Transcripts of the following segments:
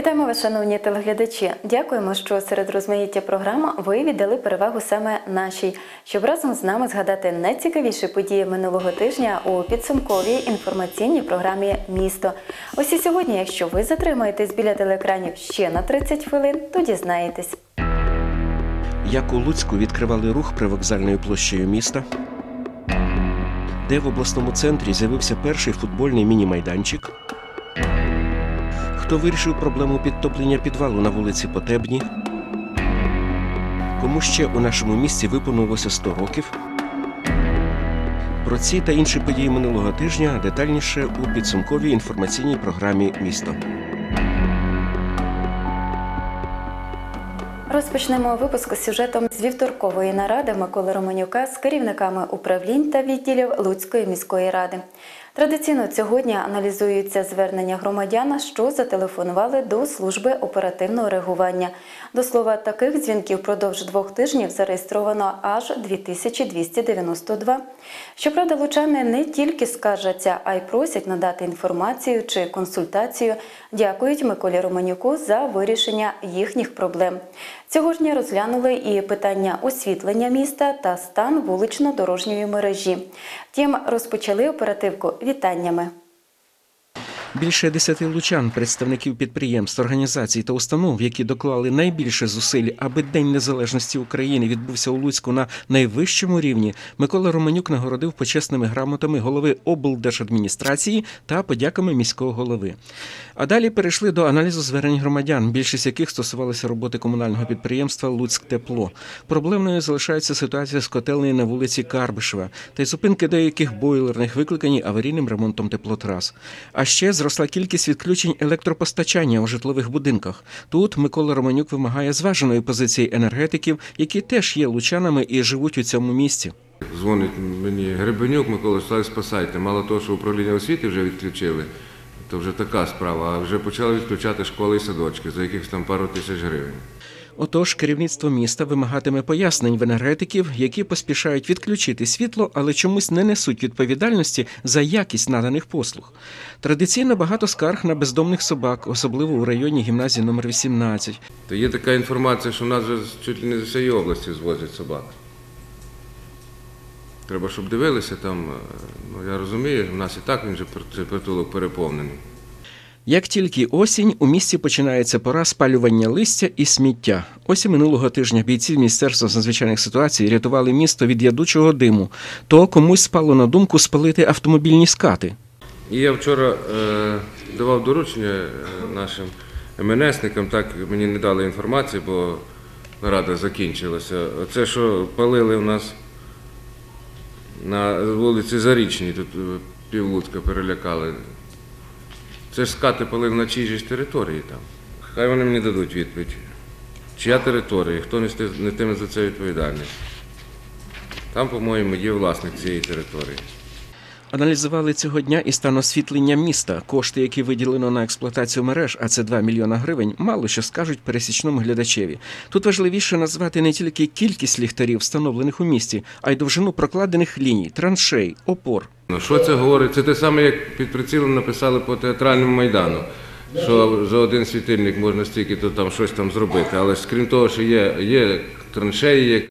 Вітаємо вас, шановні телеглядачі. Дякуємо, що серед розмаїття програм ви віддали перевагу саме нашій, щоб разом з нами згадати найцікавіші події минулого тижня у підсумковій інформаційній програмі Місто. Ось і сьогодні, якщо ви затримаєтесь біля телеекранів ще на 30 хвилин, то дізнаєтесь. Як у Луцьку відкривали рух привокзальною площею міста, де в обласному центрі з'явився перший футбольний міні-майданчик, хто вирішив проблему підтоплення підвалу на вулиці Потебні, кому ще у нашому місті виповнилося 100 років. Про ці та інші події минулого тижня детальніше у підсумковій інформаційній програмі Місто. Розпочнемо випуск з сюжетом з вівторкової наради Миколи Романюка з керівниками управлінь та відділів Луцької міської ради. Традиційно сьогодні аналізуються звернення громадян, що зателефонували до служби оперативного реагування. До слова, таких дзвінків впродовж двох тижнів зареєстровано аж 2292. Щоправда, лучани не тільки скаржаться, а й просять надати інформацію чи консультацію. Дякують Миколі Романюку за вирішення їхніх проблем. Цього ж дня розглянули і питання освітлення міста та стан вулично-дорожньої мережі. Втім, розпочали оперативку вітаннями. Більше десяти лучан, представників підприємств, організацій та установ, які доклали найбільше зусиль, аби День Незалежності України відбувся у Луцьку на найвищому рівні, Микола Романюк нагородив почесними грамотами голови облдержадміністрації та подяками міського голови. А далі перейшли до аналізу звернень громадян, більшість яких стосувалися роботи комунального підприємства Луцьк Тепло. Проблемною залишається ситуація з котельнею на вулиці Карбишева та й зупинки деяких бойлерних викликані аварійним ремонтом теплотрас. А ще зросла кількість відключень електропостачання у житлових будинках. Тут Микола Романюк вимагає зваженої позиції енергетиків, які теж є лучанами і живуть у цьому місті. Дзвонить мені Гребенюк, Микола Вячеславович, спасайте. Мало того, що управління освіти вже відключили, то вже така справа, а вже почали відключати школи і садочки за якихось там пару тисяч гривень. Отож, керівництво міста вимагатиме пояснень в енергетиків, які поспішають відключити світло, але чомусь не несуть відповідальності за якість наданих послуг. Традиційно багато скарг на бездомних собак, особливо у районі гімназії номер 18. То є така інформація, що в нас вже чуть не з усієї області звозять собак. Треба, щоб дивилися там. е, Ну я розумію, в нас і так він же притулок переповнений. Як тільки осінь, у місті починається пора спалювання листя і сміття. Ось і минулого тижня бійці Міністерства з надзвичайних ситуацій рятували місто від ядучого диму, то комусь спало на думку спалити автомобільні скати. І я вчора е, давав доручення е, нашим МНСникам, так мені не дали інформації, бо нарада закінчилася. Оце, що палили у нас на вулиці Зарічній, тут е, пів Луцька перелякали. Це ж скати палив на чиїй ж території там. Хай вони мені дадуть відповідь. Чия територія, хто не нестиме за це відповідальність. Там, по-моєму, є власник цієї території. Аналізували цього дня і стан освітлення міста. Кошти, які виділено на експлуатацію мереж, а це 2 мільйона гривень, мало що скажуть пересічному глядачеві. Тут важливіше назвати не тільки кількість ліхтарів, встановлених у місті, а й довжину прокладених ліній, траншей, опор. Ну, що це говорить? Це те саме, як під прицілом написали по театральному майдану, що за один світильник можна стільки то там щось там зробити. Але ж крім того, що є, є траншеї,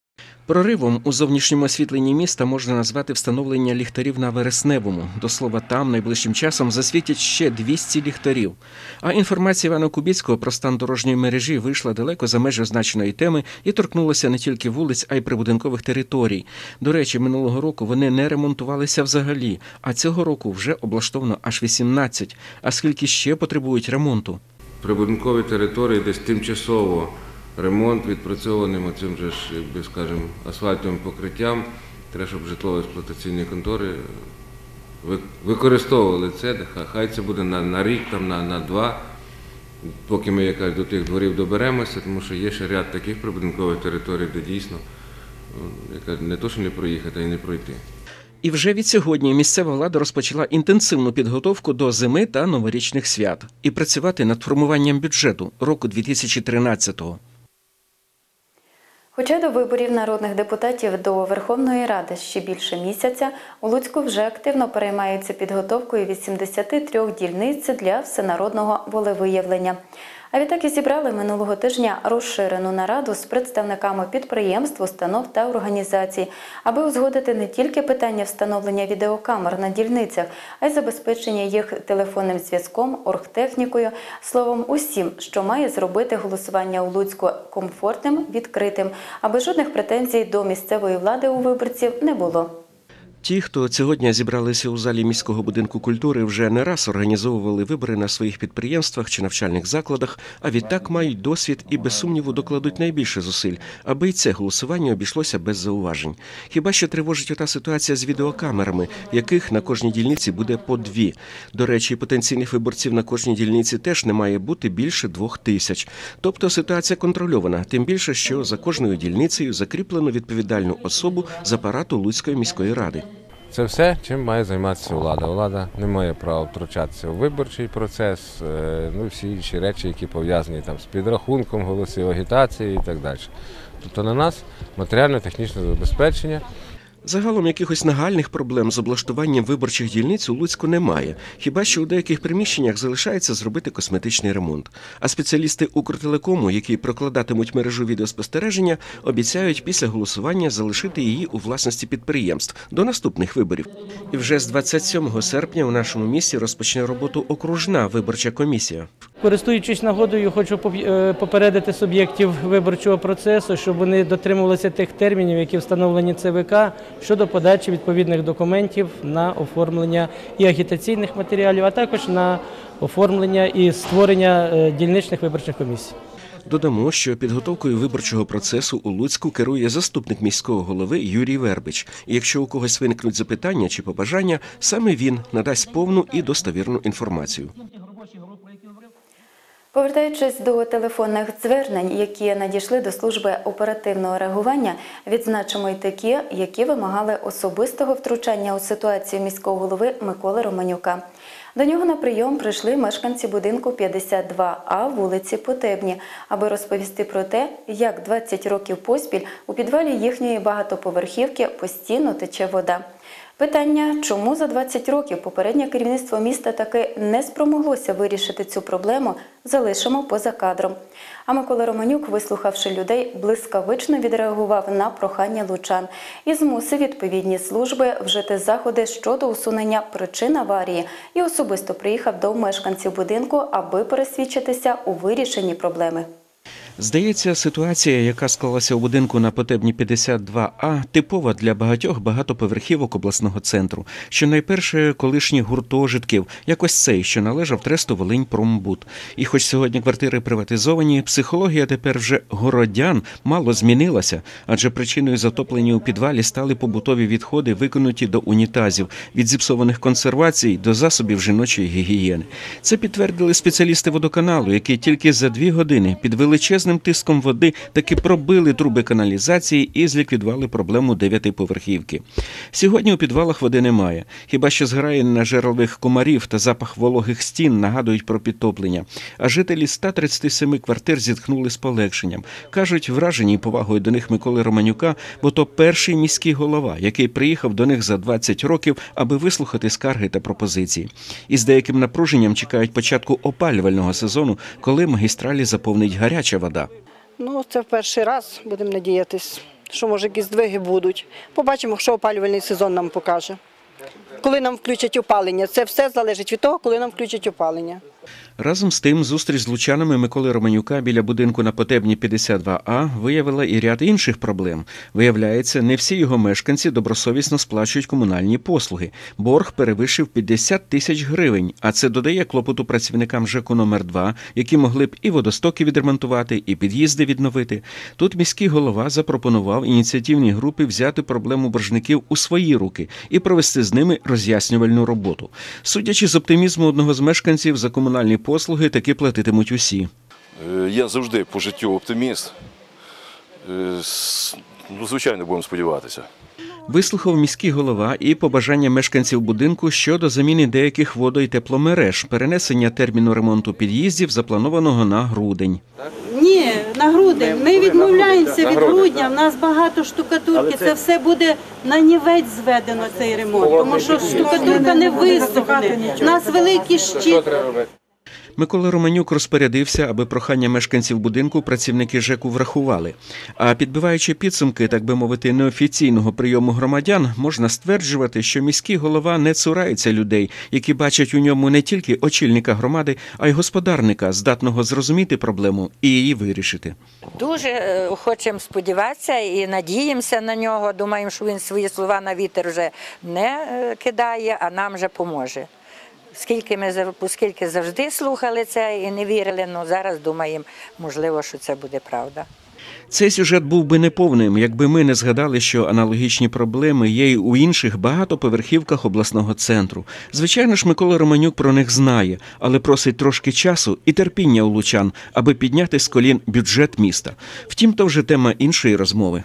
Проривом у зовнішньому освітленні міста можна назвати встановлення ліхтарів на вересневому. До слова, там найближчим часом засвітять ще 200 ліхтарів. А інформація Івана Кубіцького про стан дорожньої мережі вийшла далеко за межі означеної теми і торкнулася не тільки вулиць, а й прибудинкових територій. До речі, минулого року вони не ремонтувалися взагалі, а цього року вже облаштовано аж 18. А скільки ще потребують ремонту? прибудинкові території, десь тимчасово ремонт відпрацьованим оцим же ж, якби скажемо, асфальтовим покриттям. Треба, щоб житлово-експлуатаційні контори використовували це, хай- це буде на, на рік, там, на, на два, поки ми якраз до тих дворів доберемося, тому що є ще ряд таких прибудинкових територій, де дійсно ну, яка не то, що не проїхати, а й не пройти. І вже від сьогодні місцева влада розпочала інтенсивну підготовку до зими та новорічних свят і працювати над формуванням бюджету року 2013-го. Хоча до виборів народних депутатів до Верховної Ради ще більше місяця, у Луцьку вже активно переймаються підготовкою 83 дільниць для всенародного волевиявлення. А відтак і зібрали минулого тижня розширену нараду з представниками підприємств, установ та організацій, аби узгодити не тільки питання встановлення відеокамер на дільницях, а й забезпечення їх телефонним зв'язком, оргтехнікою, словом, усім, що має зробити голосування у Луцьку комфортним, відкритим, аби жодних претензій до місцевої влади у виборців не було. Ті, хто сьогодні зібралися у залі міського будинку культури, вже не раз організовували вибори на своїх підприємствах чи навчальних закладах, а відтак мають досвід і без сумніву докладуть найбільше зусиль, аби й це голосування обійшлося без зауважень. Хіба що тривожить ота ситуація з відеокамерами, яких на кожній дільниці буде по дві. До речі, потенційних виборців на кожній дільниці теж не має бути більше двох тисяч. Тобто ситуація контрольована, тим більше, що за кожною дільницею закріплено відповідальну особу з апарату Луцької міської ради. Це все, чим має займатися влада. Влада не має права втручатися у виборчий процес, е, ну всі інші речі, які пов'язані там з підрахунком голосів, агітацією і так далі. Тобто на нас матеріально-технічне забезпечення. Загалом якихось нагальних проблем з облаштуванням виборчих дільниць у Луцьку немає. Хіба що у деяких приміщеннях залишається зробити косметичний ремонт. А спеціалісти Укртелекому, які прокладатимуть мережу відеоспостереження, обіцяють після голосування залишити її у власності підприємств до наступних виборів. І вже з 27 серпня у нашому місті розпочне роботу окружна виборча комісія. Користуючись нагодою, хочу е, попередити суб'єктів виборчого процесу, щоб вони дотримувалися тих термінів, які встановлені ЦВК щодо подачі відповідних документів на оформлення і агітаційних матеріалів, а також на оформлення і створення е, дільничних виборчих комісій. Додамо, що підготовкою виборчого процесу у Луцьку керує заступник міського голови Юрій Вербич. І якщо у когось виникнуть запитання чи побажання, саме він надасть повну і достовірну інформацію. Повертаючись до телефонних звернень, які надійшли до служби оперативного реагування, відзначимо й такі, які вимагали особистого втручання у ситуацію міського голови Миколи Романюка. До нього на прийом прийшли мешканці будинку 52А вулиці Потебні, аби розповісти про те, як 20 років поспіль у підвалі їхньої багатоповерхівки постійно тече вода. Питання, чому за 20 років попереднє керівництво міста таки не спромоглося вирішити цю проблему, залишимо поза кадром. А Микола Романюк, вислухавши людей, блискавично відреагував на прохання лучан і змусив відповідні служби вжити заходи щодо усунення причин аварії і особисто приїхав до мешканців будинку, аби пересвідчитися у вирішенні проблеми. Здається, ситуація, яка склалася у будинку на потебні 52А, типова для багатьох багатоповерхівок обласного центру. Що найперше колишніх гуртожитків, як ось цей, що належав тресту Волинь Промбуд. І хоч сьогодні квартири приватизовані, психологія тепер вже городян мало змінилася, адже причиною затоплення у підвалі стали побутові відходи, викинуті до унітазів, від зіпсованих консервацій до засобів жіночої гігієни. Це підтвердили спеціалісти водоканалу, які тільки за дві години під величезним тиском води таки пробили труби каналізації і зліквідували проблему дев'ятиповерхівки. Сьогодні у підвалах води немає. Хіба що зграє на жерлових комарів та запах вологих стін нагадують про підтоплення. А жителі 137 квартир зітхнули з полегшенням. Кажуть, вражені повагою до них Миколи Романюка, бо то перший міський голова, який приїхав до них за 20 років, аби вислухати скарги та пропозиції. І з деяким напруженням чекають початку опалювального сезону, коли магістралі заповнить гаряча вода. Ну, це перший раз, будемо надіятись, що може якісь здвиги будуть. Побачимо, що опалювальний сезон нам покаже. Коли нам включать опалення, це все залежить від того, коли нам включать опалення. Разом з тим, зустріч з лучанами Миколи Романюка біля будинку на Потебні 52А виявила і ряд інших проблем. Виявляється, не всі його мешканці добросовісно сплачують комунальні послуги. Борг перевищив 50 тисяч гривень, а це додає клопоту працівникам ЖЕКу номер 2 які могли б і водостоки відремонтувати, і під'їзди відновити. Тут міський голова запропонував ініціативній групі взяти проблему боржників у свої руки і провести з ними роз'яснювальну роботу. Судячи з оптимізму одного з мешканців, за комунальні послуги таки платитимуть усі. Е, Я завжди по життю оптиміст. Е, Ну, звичайно, будемо сподіватися. Вислухав міський голова і побажання мешканців будинку щодо заміни деяких водо- і тепломереж, перенесення терміну ремонту під'їздів, запланованого на грудень. На грудень. Ми відмовляємося від грудня. В нас багато штукатурки. Це все буде на нівець зведено цей ремонт, тому що штукатурка не висохне. У нас великий щит. Микола Романюк розпорядився, аби прохання мешканців будинку працівники ЖЕКу врахували. А підбиваючи підсумки, так би мовити, неофіційного прийому громадян, можна стверджувати, що міський голова не цурається людей, які бачать у ньому не тільки очільника громади, а й господарника, здатного зрозуміти проблему і її вирішити. Дуже е, хочемо сподіватися і надіємося на нього. Думаємо, що він свої слова на вітер вже не е, кидає, а нам вже поможе. Скільки ми оскільки завжди слухали це і не вірили, ну зараз думаємо, можливо, що це буде правда. Цей сюжет був би неповним, якби ми не згадали, що аналогічні проблеми є й у інших багатоповерхівках обласного центру. Звичайно ж, Микола Романюк про них знає, але просить трошки часу і терпіння у лучан, аби підняти з колін бюджет міста. Втім, то вже тема іншої розмови.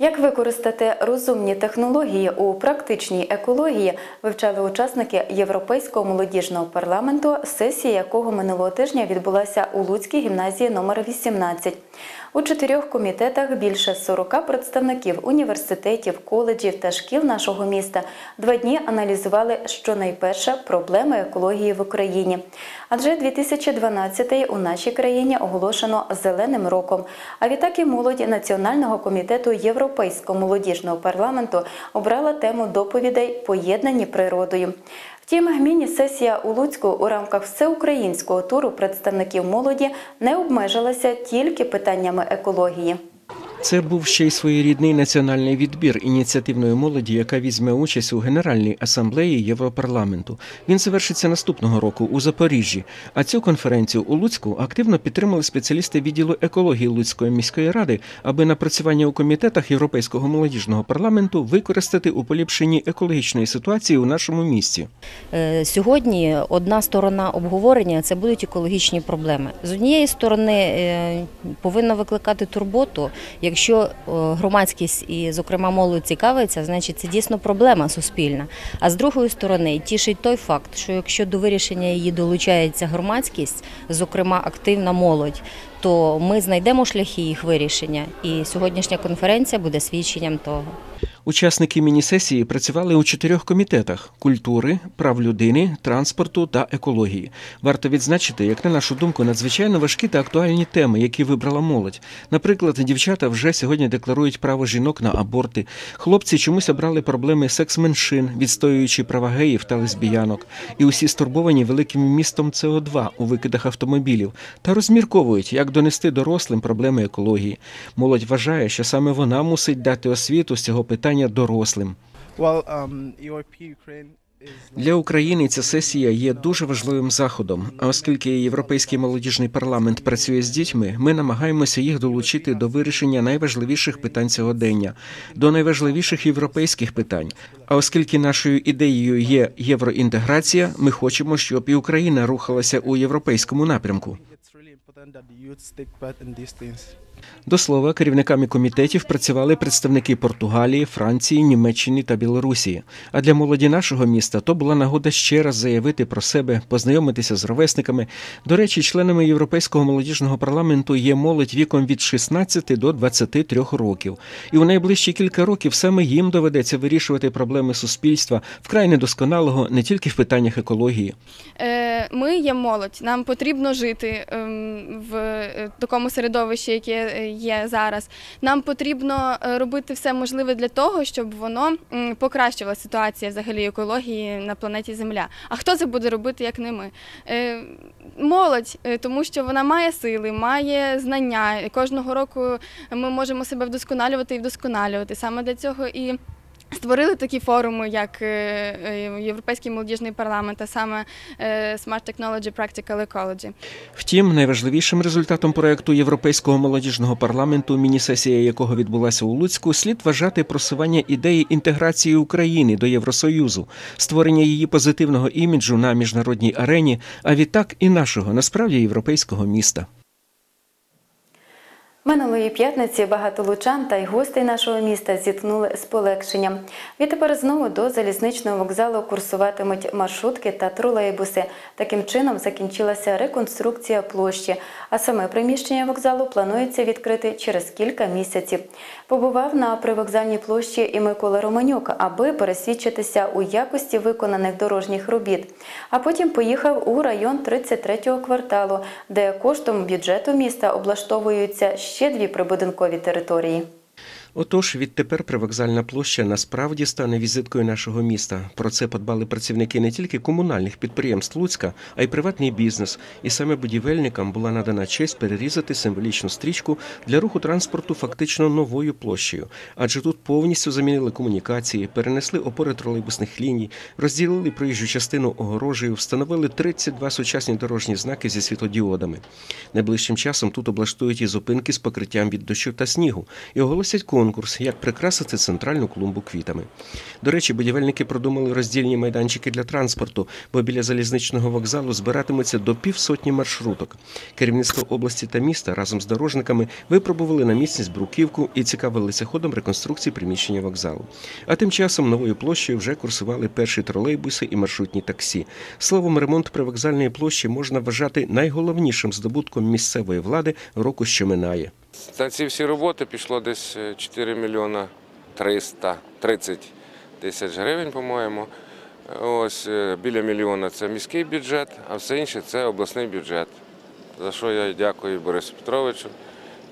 Як використати розумні технології у практичній екології, вивчали учасники Європейського молодіжного парламенту, сесія якого минулого тижня відбулася у Луцькій гімназії номер 18. У чотирьох комітетах більше 40 представників університетів, коледжів та шкіл нашого міста два дні аналізували щонайперше проблеми екології в Україні. Адже 2012-й у нашій країні оголошено зеленим роком. А відтак і молоді Національного комітету Європейського молодіжного парламенту обрала тему доповідей поєднані природою. Втім, міні-сесія у Луцьку у рамках всеукраїнського туру представників молоді не обмежилася тільки питаннями екології. Це був ще й своєрідний національний відбір ініціативної молоді, яка візьме участь у Генеральній асамблеї Європарламенту. Він завершиться наступного року у Запоріжжі. А цю конференцію у Луцьку активно підтримали спеціалісти відділу екології Луцької міської ради, аби напрацювання у комітетах Європейського молодіжного парламенту використати у поліпшенні екологічної ситуації у нашому місті. Е, Сьогодні одна сторона обговорення це будуть екологічні проблеми. З однієї сторони е, повинно викликати турботу. Якщо е, громадськість і, зокрема, молодь цікавиться, значить це дійсно проблема суспільна. А з другої сторони тішить той факт, що якщо до вирішення її долучається громадськість, зокрема активна молодь, то ми знайдемо шляхи їх вирішення. І сьогоднішня конференція буде свідченням того. Учасники міні-сесії працювали у чотирьох комітетах: культури, прав людини, транспорту та екології. Варто відзначити, як на нашу думку, надзвичайно важкі та актуальні теми, які вибрала молодь. Наприклад, дівчата вже сьогодні декларують право жінок на аборти. Хлопці чомусь обрали проблеми секс-меншин, відстоюючи права геїв та лесбіянок. І усі стурбовані великим містом СО2 у викидах автомобілів та розмірковують, як донести дорослим проблеми екології. Молодь вважає, що саме вона мусить дати освіту з цього питання дорослим. Well, um, is Для України ця сесія є дуже важливим заходом. А оскільки Європейський молодіжний парламент працює з дітьми, ми намагаємося їх долучити до вирішення найважливіших питань сьогодення, до найважливіших європейських питань. А оскільки нашою ідеєю є євроінтеграція, ми хочемо, щоб і Україна рухалася у європейському напрямку. До слова, керівниками комітетів працювали представники Португалії, Франції, Німеччини та Білорусі. А для молоді нашого міста то була нагода ще раз заявити про себе, познайомитися з ровесниками. До речі, членами Європейського молодіжного парламенту є молодь віком від 16 до 23 років. І у найближчі кілька років саме їм доведеться вирішувати проблеми суспільства вкрай недосконалого не тільки в питаннях екології. Е, Ми є молодь, нам потрібно жити ем, в е, такому середовищі, яке є зараз. Нам потрібно е, робити все можливе для того, щоб воно покращила ситуація взагалі екології на планеті Земля. А хто це буде робити, як не ми? Е, Молодь, е, тому що вона має сили, має знання. Кожного року ми можемо себе вдосконалювати і вдосконалювати. Саме для цього і. Створили такі форуми, як е, е, Європейський молодіжний парламент, а саме е, Smart Technology Practical Ecology. Втім, найважливішим результатом проекту Європейського молодіжного парламенту, міні-сесія якого відбулася у Луцьку, слід вважати просування ідеї інтеграції України до Євросоюзу, створення її позитивного іміджу на міжнародній арені, а відтак і нашого насправді європейського міста. Минулої п'ятниці багато лучан та й гостей нашого міста зіткнули з полегшенням. Відтепер знову до залізничного вокзалу курсуватимуть маршрутки та тролейбуси. Таким чином закінчилася реконструкція площі, а саме приміщення вокзалу планується відкрити через кілька місяців. Побував на привокзальній площі і Микола Романюк, аби пересвідчитися у якості виконаних дорожніх робіт. А потім поїхав у район 33-го кварталу, де коштом бюджету міста облаштовуються ще дві прибудинкові території. Отож, відтепер привокзальна площа насправді стане візиткою нашого міста. Про це подбали працівники не тільки комунальних підприємств Луцька, а й приватний бізнес. І саме будівельникам була надана честь перерізати символічну стрічку для руху транспорту фактично новою площею. Адже тут повністю замінили комунікації, перенесли опори тролейбусних ліній, розділили проїжджу частину огорожею, встановили 32 сучасні дорожні знаки зі світлодіодами. Найближчим часом тут облаштують і зупинки з покриттям від дощу та снігу і оголосять як прикрасити центральну клумбу квітами. До речі, будівельники продумали роздільні майданчики для транспорту, бо біля залізничного вокзалу збиратимуться до півсотні маршруток. Керівництво області та міста разом з дорожниками випробували на місці бруківку і цікавилися ходом реконструкції приміщення вокзалу. А тим часом новою площею вже курсували перші тролейбуси і маршрутні таксі. Словом, ремонт привокзальної площі можна вважати найголовнішим здобутком місцевої влади року, що минає. На ці всі роботи пішло десь е, 4 мільйона 330 тисяч гривень, по-моєму. Ось е, біля мільйона це міський бюджет, а все інше це обласний бюджет. За що я дякую Борису Петровичу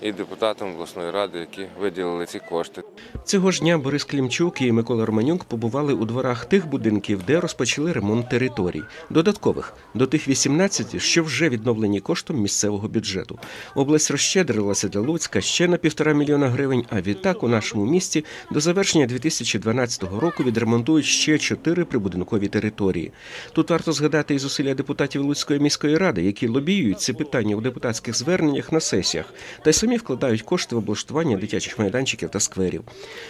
і депутатам обласної ради, які виділили ці кошти. Цього ж дня Борис Клімчук і Микола Романюк побували у дворах тих будинків, де розпочали ремонт територій, додаткових до тих 18, що вже відновлені коштом місцевого бюджету. Область розщедрилася для Луцька ще на півтора мільйона гривень. А відтак у нашому місті до завершення 2012 року відремонтують ще чотири прибудинкові території. Тут варто згадати і зусилля депутатів Луцької міської ради, які лобіюють ці питання у депутатських зверненнях на сесіях, та самі вкладають кошти в облаштування дитячих майданчиків та скверів.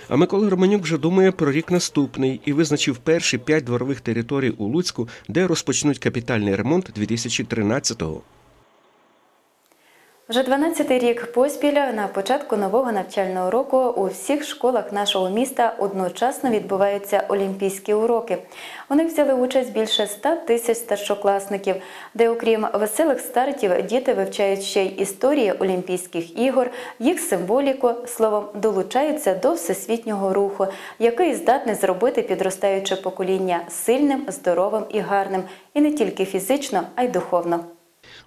А Микола Романюк вже думає про рік наступний і визначив перші п'ять дворових територій у Луцьку, де розпочнуть капітальний ремонт 2013-го. Вже 12-й рік поспіль на початку нового навчального року у всіх школах нашого міста одночасно відбуваються олімпійські уроки. У них взяли участь більше 100 тисяч старшокласників, де, окрім веселих стартів, діти вивчають ще й історії Олімпійських ігор, їх символіку, словом, долучаються до всесвітнього руху, який здатний зробити підростаюче покоління сильним, здоровим і гарним, і не тільки фізично, а й духовно.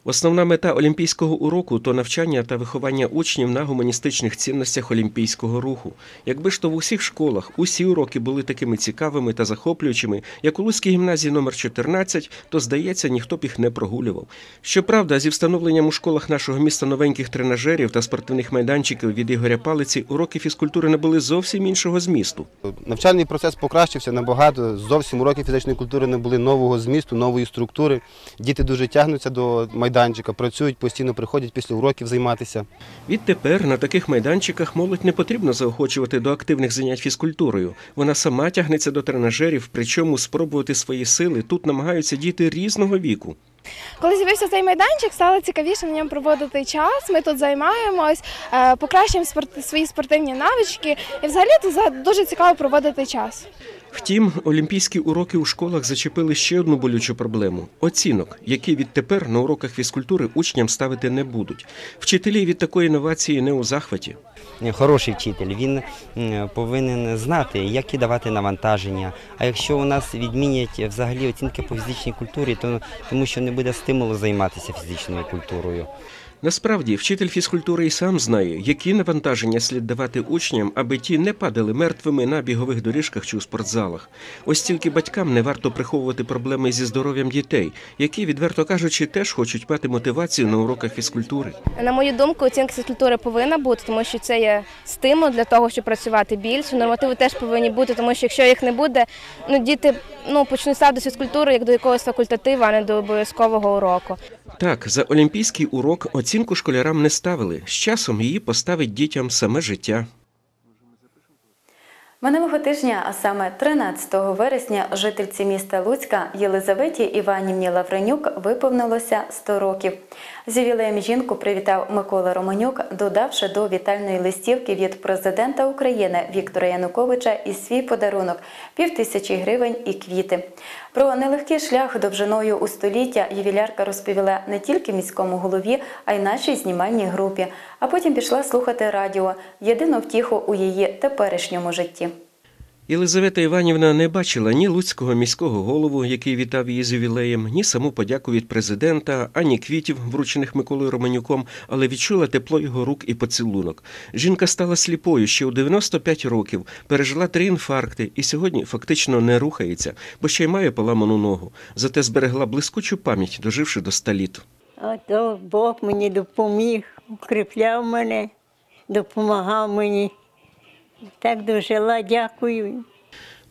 Основна мета олімпійського уроку то навчання та виховання учнів на гуманістичних цінностях олімпійського руху. Якби ж то в усіх школах усі уроки були такими цікавими та захоплюючими, як у Луцькій гімназії номер 14, то здається, ніхто б їх не прогулював. Щоправда, зі встановленням у школах нашого міста новеньких тренажерів та спортивних майданчиків від Ігоря Палиці уроки фізкультури набули зовсім іншого змісту. Навчальний процес покращився набагато. Зовсім уроки фізичної культури не були нового змісту, нової структури. Діти дуже тягнуться до майданчика, працюють постійно, приходять після уроків займатися. Відтепер на таких майданчиках молодь не потрібно заохочувати до активних занять фізкультурою. Вона сама тягнеться до тренажерів, причому спробувати свої сили тут намагаються діти різного віку. Коли з'явився цей майданчик, стало цікавіше на ньому проводити час. Ми тут займаємось, е, покращуємо свої спортивні навички. І взагалі тут за- дуже цікаво проводити час. Втім, олімпійські уроки у школах зачепили ще одну болючу проблему оцінок, які відтепер на уроках фізкультури учням ставити не будуть. Вчителі від такої інновації не у захваті. Хороший вчитель, він повинен знати, як і давати навантаження. А якщо у нас відмінять взагалі оцінки по фізичній культурі, то тому що не буде стимулу займатися фізичною культурою. Насправді, вчитель фізкультури і сам знає, які навантаження слід давати учням, аби ті не падали мертвими на бігових доріжках чи у спортзалах. Ось тільки батькам не варто приховувати проблеми зі здоров'ям дітей, які, відверто кажучи, теж хочуть мати мотивацію на уроках фізкультури. На мою думку, оцінка фізкультури повинна бути, тому що це є стимул для того, щоб працювати більше. Нормативи теж повинні бути, тому що якщо їх не буде, ну діти ну почнуть ставитися фізкультури як до якогось факультативу, а не до обов'язкового уроку. Так, за олімпійський урок оцінку школярам не ставили. З часом її поставить дітям саме життя. Минулого тижня, а саме 13 вересня, жительці міста Луцька Єлизаветі Іванівні Лавренюк виповнилося 100 років. З ювілеєм жінку привітав Микола Романюк, додавши до вітальної листівки від президента України Віктора Януковича і свій подарунок півтисячі гривень і квіти. Про нелегкий шлях довжиною у століття ювілярка розповіла не тільки міському голові, а й нашій знімальній групі. А потім пішла слухати радіо єдину втіху у її теперішньому житті. Єлизавета Іванівна не бачила ні луцького міського голову, який вітав її з ювілеєм, ні саму подяку від президента, ані квітів, вручених Миколою Романюком, але відчула тепло його рук і поцілунок. Жінка стала сліпою ще у 95 років, пережила три інфаркти і сьогодні фактично не рухається, бо ще й має поламану ногу. Зате зберегла блискучу пам'ять, доживши до ста літ. Ото Бог мені допоміг, укріпляв мене, допомагав мені. Так дожила, дякую.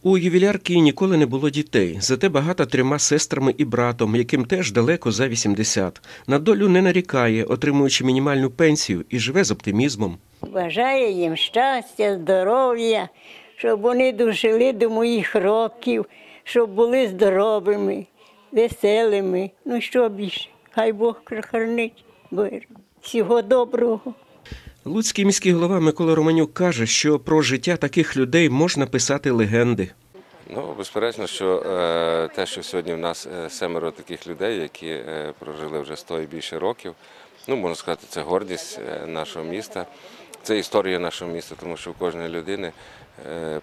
У ювілярки ніколи не було дітей, зате багата трьома сестрами і братом, яким теж далеко за 80. На долю не нарікає, отримуючи мінімальну пенсію, і живе з оптимізмом. Бажаю їм щастя, здоров'я, щоб вони дожили до моїх років, щоб були здоровими, веселими. Ну що більше, хай Бог хранить. Всього доброго. Луцький міський голова Микола Романюк каже, що про життя таких людей можна писати легенди. Ну, безперечно, що е, те, що сьогодні в нас е, семеро таких людей, які е, прожили вже 100 і більше років, ну можна сказати, це гордість нашого міста, це історія нашого міста, тому що у кожної людини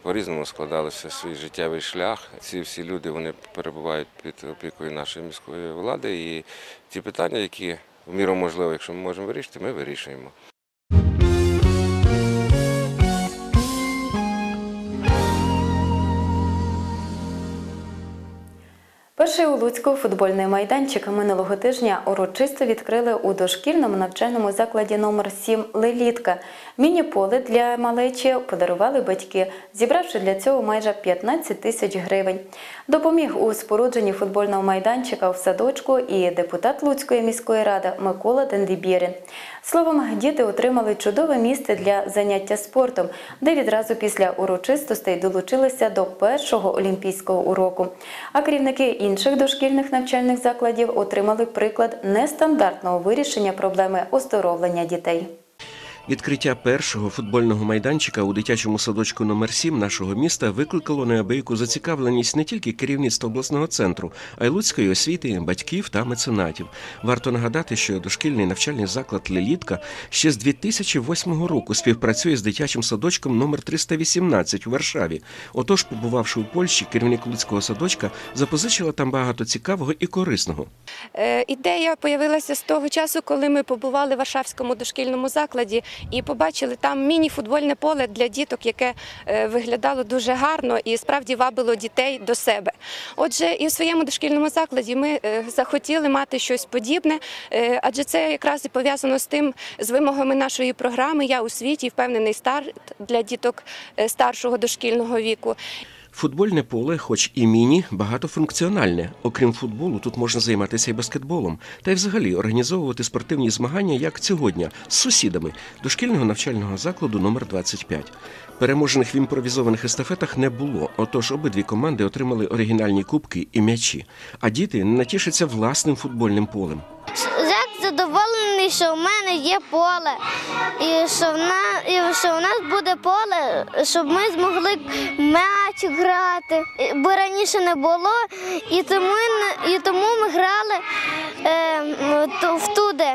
по-різному складався свій життєвий шлях. Ці всі люди вони перебувають під опікою нашої міської влади, і ті питання, які в міру можливо, якщо ми можемо вирішити, ми вирішуємо. Перший у Луцьку футбольний майданчик минулого тижня урочисто відкрили у дошкільному навчальному закладі номер 7 Лелітка. Міні-поле для малечі подарували батьки, зібравши для цього майже 15 тисяч гривень. Допоміг у спорудженні футбольного майданчика в садочку і депутат Луцької міської ради Микола Дендибєрін. Словом, діти отримали чудове місце для заняття спортом, де відразу після урочистостей долучилися до першого олімпійського уроку. А керівники інших дошкільних навчальних закладів отримали приклад нестандартного вирішення проблеми оздоровлення дітей. Відкриття першого футбольного майданчика у дитячому садочку номер 7 нашого міста викликало неабияку зацікавленість не тільки керівництва обласного центру, а й луцької освіти, батьків та меценатів. Варто нагадати, що дошкільний навчальний заклад Лелітка ще з 2008 року співпрацює з дитячим садочком номер 318 у Варшаві. Отож, побувавши у Польщі, керівник луцького садочка запозичила там багато цікавого і корисного. Е, Ідея появилася з того часу, коли ми побували в Варшавському дошкільному закладі і побачили там міні-футбольне поле для діток, яке е, виглядало дуже гарно і справді вабило дітей до себе. Отже, і в своєму дошкільному закладі ми е, захотіли мати щось подібне, е, адже це якраз і пов'язано з тим, з вимогами нашої програми Я у світі впевнений старт для діток старшого дошкільного віку. Футбольне поле, хоч і міні, багатофункціональне. Окрім футболу, тут можна займатися і баскетболом, та й взагалі організовувати спортивні змагання, як цього дня, з сусідами дошкільного навчального закладу номер 25 Переможених в імпровізованих естафетах не було, отож обидві команди отримали оригінальні кубки і м'ячі, а діти натішаться власним футбольним полем. Задоволений, що в мене є поле, і що в нас, і що в нас буде поле, щоб ми змогли м'яч грати. Бо раніше не було, і тому, і тому ми грали е, в туди.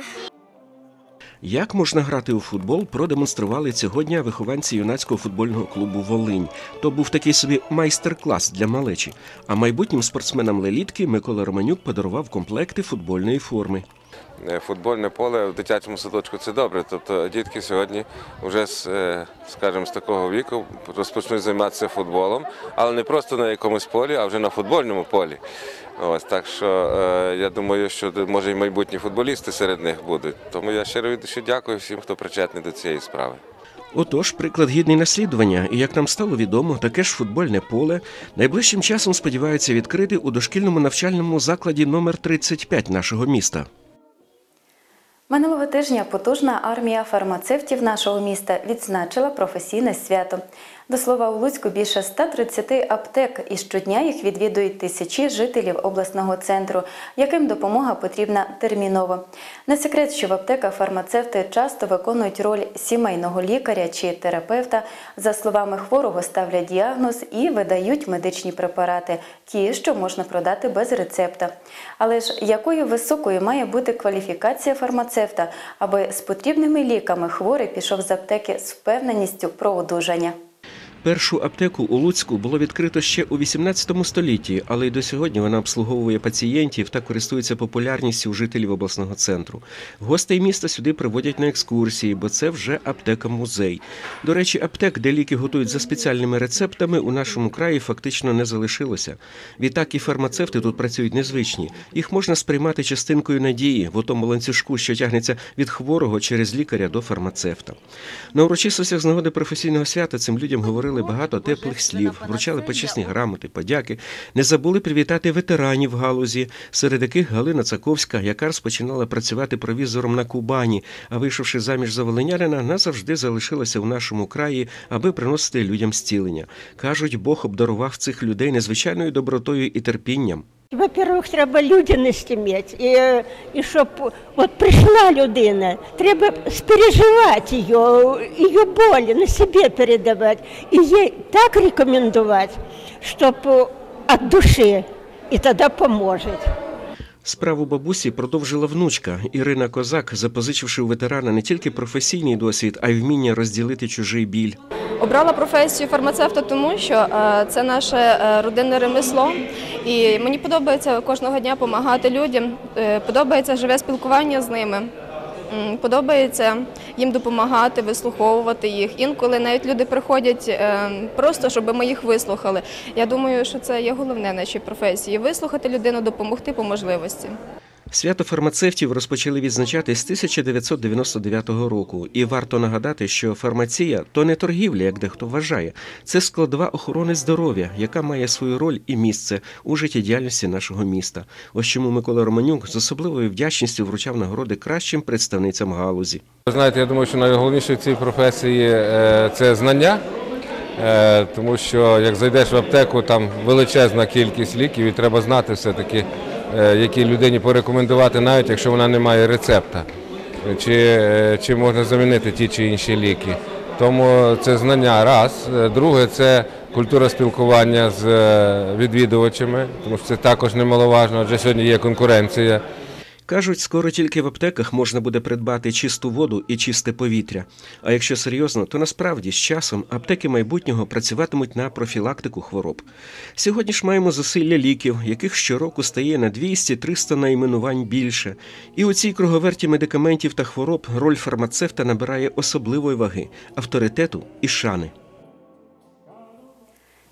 Як можна грати у футбол, продемонстрували цього дня вихованці юнацького футбольного клубу Волинь. То був такий собі майстер-клас для малечі. А майбутнім спортсменам лелітки Микола Романюк подарував комплекти футбольної форми. Е, Футбольне поле в дитячому садочку це добре. Тобто дітки сьогодні вже з, е, скажімо, з такого віку розпочнуть займатися футболом, але не просто на якомусь полі, а вже на футбольному полі. Ось так що е, я думаю, що може і майбутні футболісти серед них будуть. Тому я щиро душі дякую всім, хто причетний до цієї справи. Отож, приклад гідний наслідування, і як нам стало відомо, таке ж футбольне поле найближчим часом сподіваються відкрити у дошкільному навчальному закладі номер 35 нашого міста. Минулого тижня потужна армія фармацевтів нашого міста відзначила професійне свято. До слова, у Луцьку більше 130 аптек, і щодня їх відвідують тисячі жителів обласного центру, яким допомога потрібна терміново. Не секрет, що в аптеках фармацевти часто виконують роль сімейного лікаря чи терапевта. За словами хворого, ставлять діагноз і видають медичні препарати, ті, що можна продати без рецепта. Але ж якою високою має бути кваліфікація фармацевта, аби з потрібними ліками хворий пішов з аптеки з впевненістю про одужання? Першу аптеку у Луцьку було відкрито ще у 18 столітті, але й до сьогодні вона обслуговує пацієнтів та користується популярністю у жителів обласного центру. Гостей міста сюди приводять на екскурсії, бо це вже аптека-музей. До речі, аптек, де ліки готують за спеціальними рецептами, у нашому краї фактично не залишилося. Відтак і фармацевти тут працюють незвичні. Їх можна сприймати частинкою надії в отому ланцюжку, що тягнеться від хворого через лікаря до фармацевта. На урочистостях з нагоди професійного свята цим людям говорили багато теплих слів, вручали почесні грамоти, подяки. Не забули привітати ветеранів галузі, серед яких Галина Цаковська, яка розпочинала працювати провізором на Кубані, а вийшовши заміж за Волинярина, назавжди залишилася в нашому краї, аби приносити людям зцілення. Кажуть, Бог обдарував цих людей незвичайною добротою і терпінням. Во-первых, треба людяність мати. І, і щоб от прийшла людина, треба спереживати її, її болі на себе передавати. І їй так рекомендувати, щоб від душі, і тоді поможе. Справу бабусі продовжила внучка Ірина Козак, запозичивши у ветерана не тільки професійний досвід, а й вміння розділити чужий біль. Обрала професію фармацевта, тому що е, це наше е, родинне ремесло, і мені подобається кожного дня допомагати людям. е, Подобається живе спілкування з ними. Подобається їм допомагати, вислуховувати їх. Інколи навіть люди приходять просто, щоб ми їх вислухали. Я думаю, що це є головне в нашій професії вислухати людину, допомогти по можливості. Свято фармацевтів розпочали відзначати з 1999 року, і варто нагадати, що фармація то не торгівля, як дехто вважає, це складова охорони здоров'я, яка має свою роль і місце у життєдіяльності нашого міста. Ось чому Микола Романюк з особливою вдячністю вручав нагороди кращим представницям галузі. Знаєте, я думаю, що найголовніше в цій професії е, це знання, Е, тому що як зайдеш в аптеку, там величезна кількість ліків, і треба знати все-таки, е, якій людині порекомендувати, навіть якщо вона не має рецепта, чи, е, чи можна замінити ті чи інші ліки. Тому це знання раз. Е, Друге, це культура спілкування з е, відвідувачами, тому що це також немаловажно, адже сьогодні є конкуренція. Кажуть, скоро тільки в аптеках можна буде придбати чисту воду і чисте повітря. А якщо серйозно, то насправді з часом аптеки майбутнього працюватимуть на профілактику хвороб. Сьогодні ж маємо зусилля ліків, яких щороку стає на 200-300 найменувань більше. І у цій круговерті медикаментів та хвороб роль фармацевта набирає особливої ваги, авторитету і шани.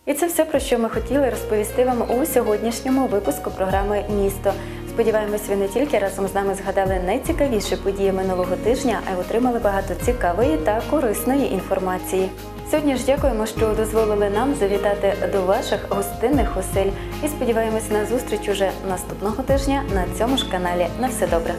І це все, про що ми хотіли розповісти вам у сьогоднішньому випуску програми Місто. Сподіваємось, ви не тільки разом з нами згадали найцікавіші події минулого тижня, а й отримали багато цікавої та корисної інформації. Сьогодні ж дякуємо, що дозволили нам завітати до ваших гостинних осель і сподіваємось на зустріч уже наступного тижня на цьому ж каналі. На все добре.